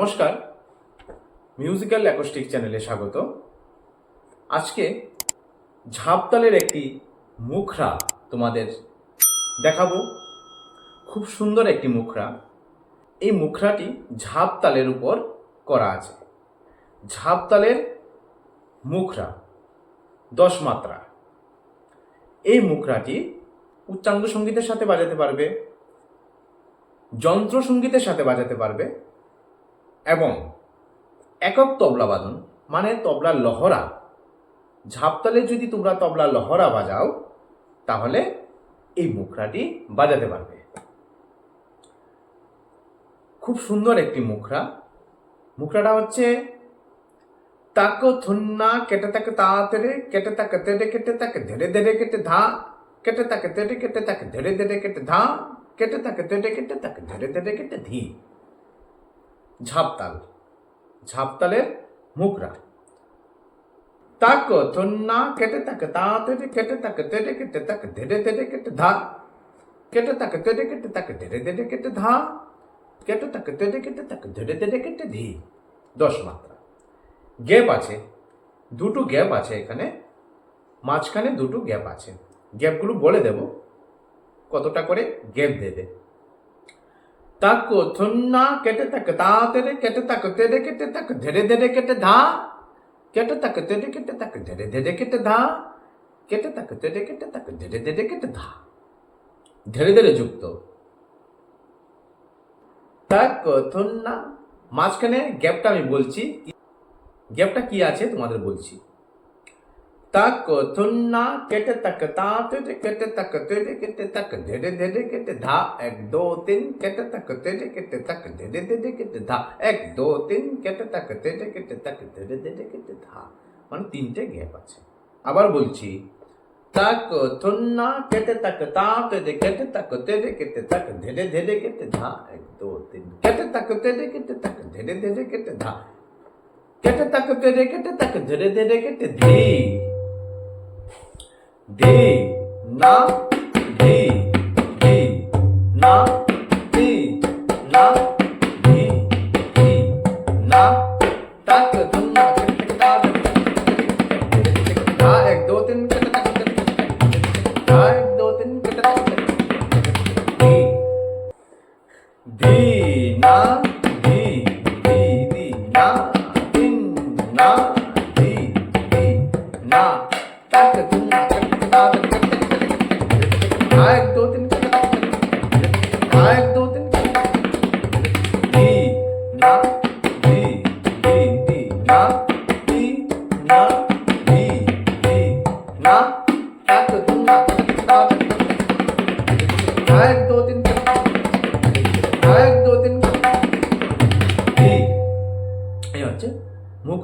নমস্কার। Musical acoustic চ্যানেলে স্বাগত। আজকে ঝাপতালের একটি মুখরা তোমাদের দেখাবো। খুব সুন্দর একটি মুখরা। এই মুখরাটি ঝাপতালের উপর করা আছে। ঝাপতালের মুখরা, দশ মাত্রা। এই মুখরাটি উচ্চাঙ্গ সঙ্গীতের সাথে বাজাতে পারবে, যন্ত্র সঙ্গীতের সাথে বাজাতে পারবে এবং একক তবলা বাদন মানে তবলার লহরা। ঝাপতালে যদি তোমরা তবলা লহরা বাজাও, তাহলে এই মুখরাটি বাজাতে পারবে। খুব সুন্দর একটি মুখরা। মুখরাটা হচ্ছে তাক থুন্না, কেটে তাকে তাড়াতাড়ি কেটে তাকে তেড়ে কেটে তাকে ধেড়ে ধেড়ে, কেটে ধা, কেটে তাকে তেড়ে কেটে তাকে ধেড়ে ধেড়ে, কেটে ধা, কেটে তাকে তেড়ে কেটে তাকে ধেড়ে ধেড়ে, কেটে ধি। ঝাপতাল। ঝাপতালের মুখরা। তাক থুন্না, কেটে তাকে তাড়াতাড়ি কেটে তাকে তেড়ে কেটে তাকে ধেড়ে ধেড়ে কেটে ধা। কেটে তাকে তেড়ে কেটে তাকে ধেড়ে ধেড়ে কেটে ধা। কেটে তাকে তেড়ে কেটে তাকে ধেড়ে ধেড়ে কেটে ধি। দশ মাত্রা। গ্যাপ আছে। দুটো গ্যাপ আছে এখানে। মাঝখানে দুটো গ্যাপ আছে। গ্যাপগুলো বলে দেব। কতটা করে গ্যাপ দেবে। তাকো থুন্না কেটে তাকে তাড়াতাড়ি কেটে তাকে তেড়ে কেটে তাক ধেড়ে ধেড়ে কেটে ধা কেটে তাকে তেড়ে কেটে তাক ধেড়ে ধেড়ে কেটে ধা কেটে তাক তেড়ে কেটে তাকে ধেড়ে ধেড়ে কেটে ধা ধীরে ধীরে যুক্ত তাকো থুন্না মাঝখানে গ্যাপটা আমি বলছি গ্যাপটা কি আছে তোমাদের বলছি তাক থুন্না কেটে তাক তাতে কেটে তাক তেড়ে কেটে তাক ধেড়ে ধেড়ে কেটে ধা এক দো তিন কেটে তাক তেড়ে কেটে তাক ধেড়ে ধেড়ে কেটে ধা এক দো তিন কেটে তাক তেড়ে কেটে তাক ধেড়ে ধেড়ে কেটে ধা মানে তিনটে গ্যাপ আছে। আবার বলছি তাক থুন্না কেটে তাক তাতে কেটে তাক তেড়ে কেটে তাক ধেড়ে ধেড়ে কেটে ধা এক দো তিন কেটে তাক তেড়ে কেটে তাক ধেড়ে ধেড়ে কেটে ধা কেটে তাক তেড়ে কেটে তাক ধীরে ধীরে কেটে ধি ধি না ধি ধি না ধি না ধি ধি না টাক ধুন্না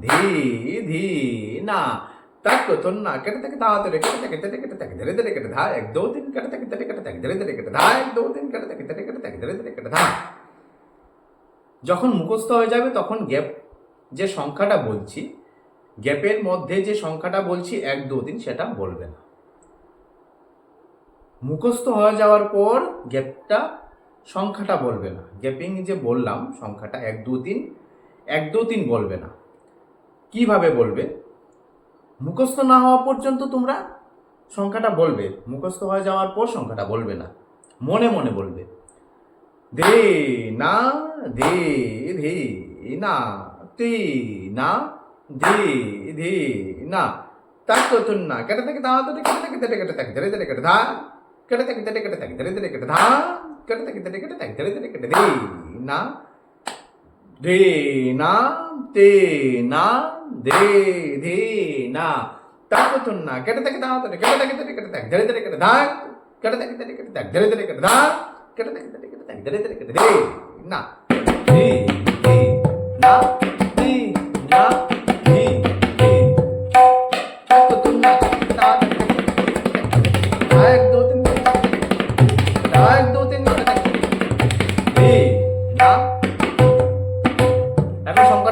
ধি ধি না তাক তোন্না কেটে তাকে তাড়াতাড়ি কেটে তাকে তেটে কেটে তাকে ধীরে ধীরে কেটে ধা এক দো তিন কেটে তাকে তেটে কেটে তাকে ধীরে ধীরে কেটে ধা এক দো তিন কেটে তাকে তেটে কেটে তাকে ধীরে ধীরে কেটে ধা যখন মুখস্থ হয়ে যাবে, তখন গ্যাপ যে সংখ্যাটা বলছি, গ্যাপের মধ্যে যে সংখ্যাটা বলছি, এক, দু, তিন, সেটা বলবে না। মুখস্থ হয়ে যাওয়ার পর গ্যাপটা, সংখ্যাটা বলবে না। গ্যাপিং যে বললাম, সংখ্যাটা এক, দু, তিন, এক, দু, তিন বলবে না। কীভাবে বলবে? মুখস্থ না হওয়া পর্যন্ত তোমরা সংখ্যাটা বলবে। মুখস্থ হয়ে যাওয়ার পর সংখ্যাটা বলবে না। মনে মনে বলবে। ধে না ধে ধে, না, তি, না, ধে ধে, না। তাক তো না। কেটে থেকে তা তো কেটে থেকে তেটে কেটে থাকে ধরে ধরে কেটে ধা। কেটে থেকে তেটে কেটে থাকে ধরে ধরে কেটে ধা। কেটে থেকে তেটে কেটে থাকে ধরে ধরে কেটে ধে, না। ధీనా తీనా దే ధీనా తాకుతున్నా కిటతకి తాగుతుంది కిటతకి కిటతకి దళితరి కిట దా కిటతకి కిటతకి దళితరి కిట దా కిటతకి కిటతకి దళితరి కిట ధీ నా ధీ ధీ నా ధీ నా ధీ ధీ తాకుతున్నా తాకుతున్నా दा एक दो तीन दी दा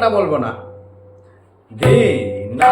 বলব না। দে না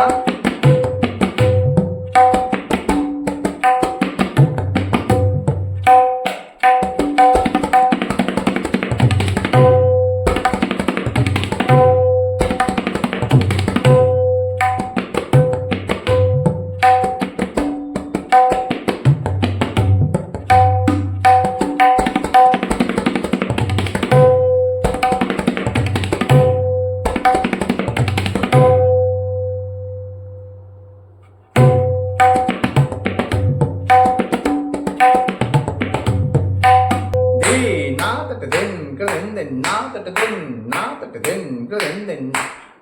தென் நாத்தட்டு தென் தென் தென்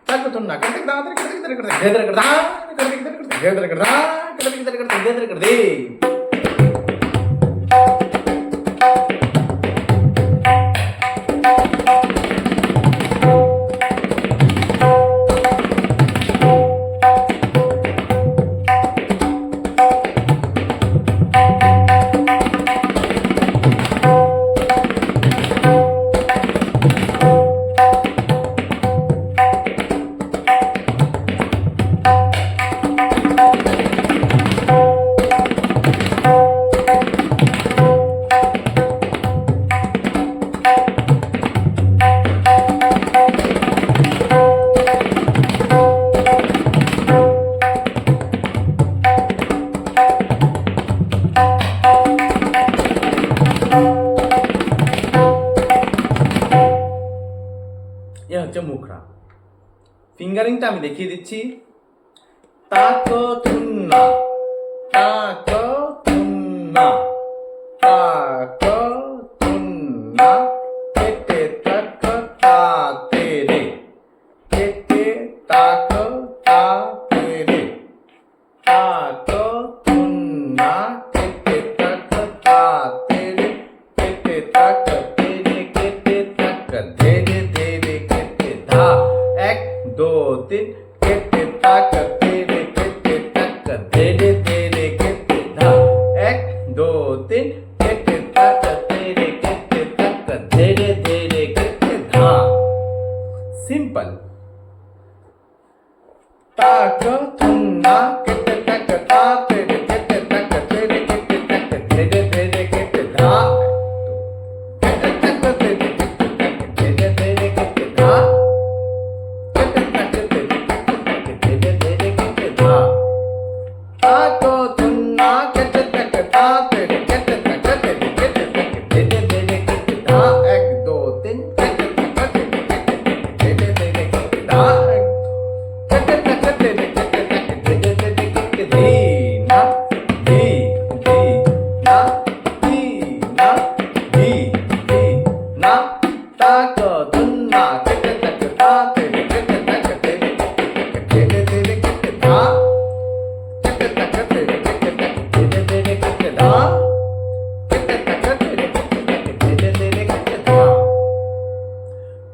தக்கு தொண்ணா கிடக்கு தான் கிடக்கு கிடக்கு கிடக்கு கிடக்கு கிடக்கு ফিঙ্গারিংটা আমি দেখিয়ে দিচ্ছি। তাকো তুন্না তা তুন্না এক দো তিন কেটে তাকো তেরে কেটে তাকো ধীরে ধীরে কেটে ধা এক দো তিন কেটে তাকো তেরে কেটে তাকো ধীরে ধীরে কেটে ধা সিম্পল তাকো তুন্না কেটে তাকো তাতে রে কেটে তাকো তেরে কেটে তাকো ধীরে ধীরে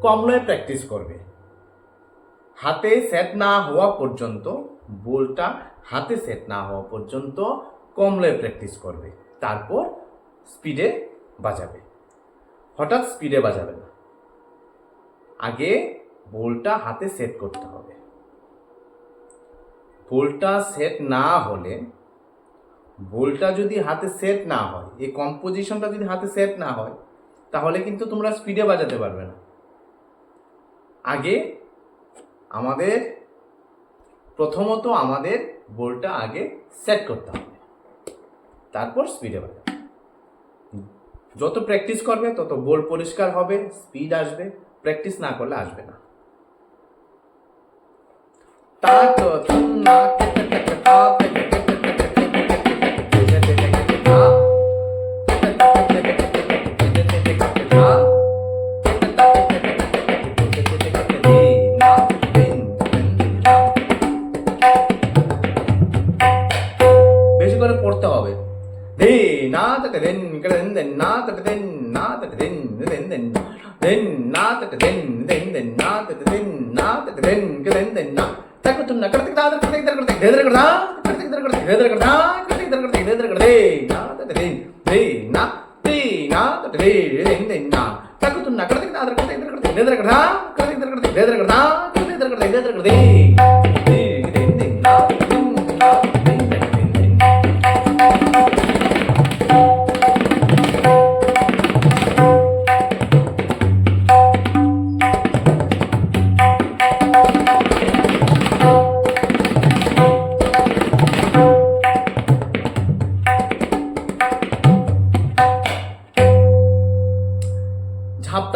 কমলয় প্র্যাকটিস করবে। হাতে সেট না হওয়া পর্যন্ত বলটা হাতে সেট না হওয়া পর্যন্ত কমলয়ে প্র্যাকটিস করবে। তারপর স্পিডে বাজাবে। হঠাৎ স্পিডে বাজাবে না। আগে বলটা হাতে সেট করতে হবে। বলটা সেট না হলে বলটা যদি হাতে সেট না হয়, এই কম্পোজিশনটা যদি হাতে সেট না হয়, তাহলে কিন্তু তোমরা স্পিডে বাজাতে পারবে না। আগে আমাদের, প্রথমত আমাদের বলটা আগে সেট করতে হবে। তারপর স্পিডে বাজাবে যত প্র্যাকটিস করবে, তত বল পরিষ্কার হবে স্পিড আসবে প্র্যাকটিস না করলে আসবে না। তাতো তুন্না না তটে দেন দেন দেন না তটে দেন না তটে দেন দেন দেন দেন না তটে দেন দেন দেন না তটে দেন না তটে দেন দেন দেন না তাকে তুম না করতে দাদা করতে ইধর করতে ইধর করতে করতে ইধর করতে ইধর করতে করতে ইধর করতে ইধর করতে দে না তটে দেন দে না দে না তটে দে দেন দেন না তাকুতুন না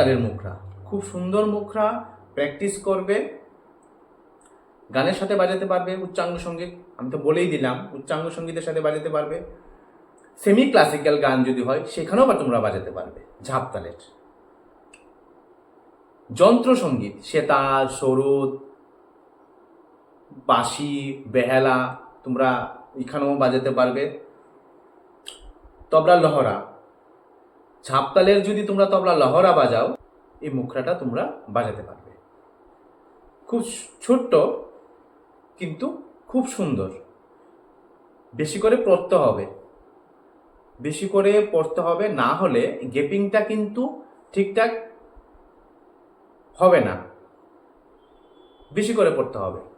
ঝাপতালের মুখরা। খুব সুন্দর মুখরা প্র্যাকটিস করবে। গানের সাথে বাজাতে পারবে উচ্চাঙ্গ সংগীত। আমি তো বলেই দিলাম, উচ্চাঙ্গ সঙ্গীতের সাথে বাজাতে পারবে। সেমি ক্লাসিক্যাল গান যদি হয়, সেখানেও বা তোমরা বাজাতে পারবে ঝাপতালের যন্ত্র সংগীত সেতার সরুদ, বাঁশি, বেহালা, তোমরা এখানেও বাজাতে পারবে। তবলা, লহরা। ঝাপতালের যদি তোমরা তবলা লহরা বাজাও, এই মুখরাটা তোমরা বাজাতে পারবে। খুব ছোট্ট, কিন্তু খুব সুন্দর। বেশি করে পড়তে হবে। বেশি করে পড়তে হবে না হলে গেপিংটা কিন্তু ঠিকঠাক হবে না। বেশি করে পড়তে হবে।